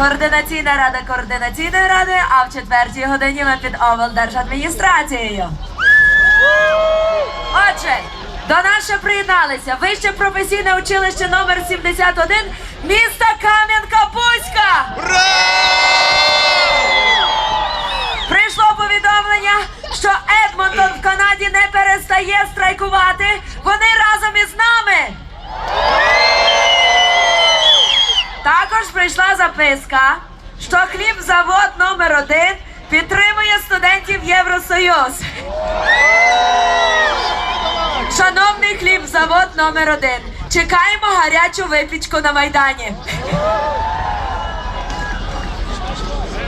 Координаційна рада координаційної ради, а в четвертій годині ми під облдержадміністрацією. Отже, до нас ще приєдналися Вище професійне училище номер 71 міста Кам'янка-Бузька. Прийшло повідомлення, що Едмонтон в Канаді не перестає страйкувати. Вони разом із нами. Записка, що хлібзавод номер один підтримує студентів Євросоюз. Шановний хлібзавод номер один. Чекаємо гарячу випічку на майдані.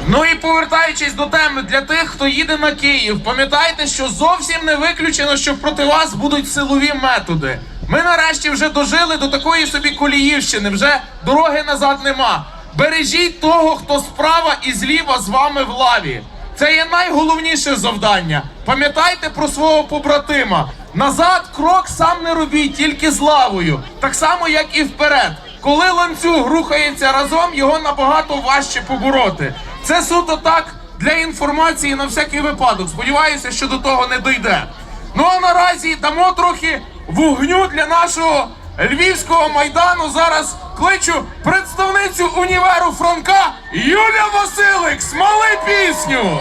Ну і повертаючись до теми для тих, хто їде на Київ, пам'ятайте, що зовсім не виключено, що проти вас будуть силові методи. Ми нарешті вже дожили до такої собі коліївщини, вже дороги назад нема. Бережіть того, хто справа і зліва з вами в лаві. Це є найголовніше завдання. Пам'ятайте про свого побратима. Назад крок сам не робіть, тільки з лавою. Так само, як і вперед. Коли ланцюг рухається разом, його набагато важче побороти. Це суто так для інформації на всякий випадок. Сподіваюся, що до того не дойде. Ну а наразі дамо трохи вогню для нашого львівського майдану. Зараз кличу представницю універу Франка Юля Василик. Смали пісню!